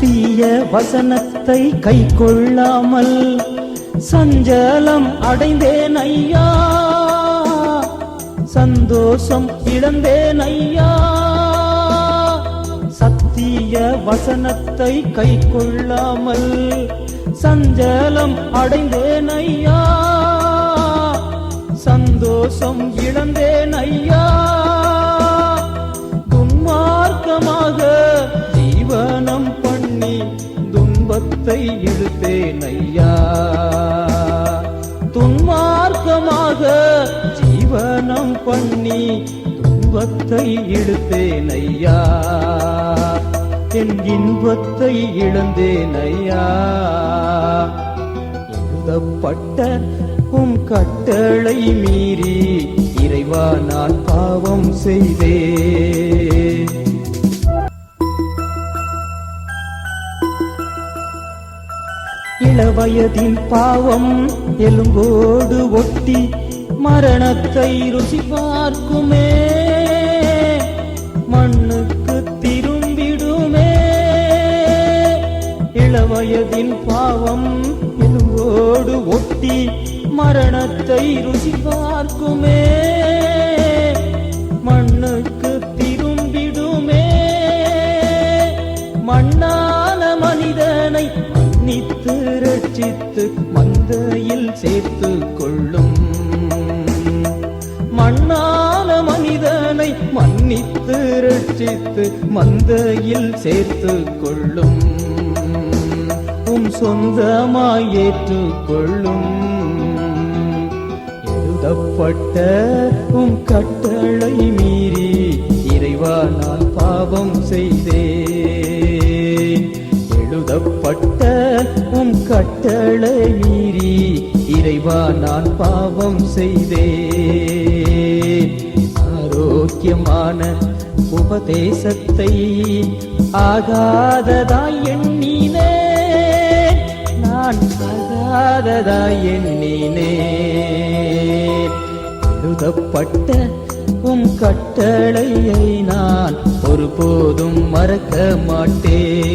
தீய வசனத்தை கை கொள்ளாமல் சஞ்சலம் அடைந்தேன் ஐயா சந்தோஷம் இழந்தேன் ஐயா சத்திய வசனத்தை கை கொள்ளாமல் சஞ்சலம் அடைந்தேன் ஐயா சந்தோஷம் இழந்தேன் ஐயா துன்பத்தை ஐயா. துன்மார்க்கமாக ஜீவனம் பண்ணி துன்பத்தை இழுத்தேன் ஐயா. என் இன்பத்தை இழந்தேன் ஐயா. எழுதப்பட்ட உம் கட்டளை மீறி இறைவா நான் பாவம் செய்தேன். இளவயதின் பாவம் எலும்போடு ஒட்டி மரணத்தை ருசி பார்க்குமே. மண்ணுக்கு திரும்பிடுமே. இளவயதின் பாவம் எலும்போடு ஒட்டி மரணத்தை ருசி பார்க்குமே. மண்ணுக்கு திரும்பிடுமே. மண்ணா மன்னித்து ரட்சித்து மந்தையில் சேர்த்து கொள்ளும் மண்ணான மனிதனை மன்னித்து ரட்சித்து மந்தையில் சேர்த்து கொள்ளும் உம் சொந்தமாய் ஏற்றுக்கொள்ளும். எழுதப்பட்ட உம் கட்டளை மீறி இறைவா நான் பாவம் செய்தேன். எழுதப்பட்ட கட்டளை மீறி இறைவா நான் பாவம் செய்தேன். ஆரோக்கியமான உபதேசத்தை ஆகாததாய் எண்ணினே நான் ஆகாததாய் எண்ணினே எழுதப்பட்ட உம் கட்டளையை நான் ஒருபோதும் மறக்க மாட்டேன்.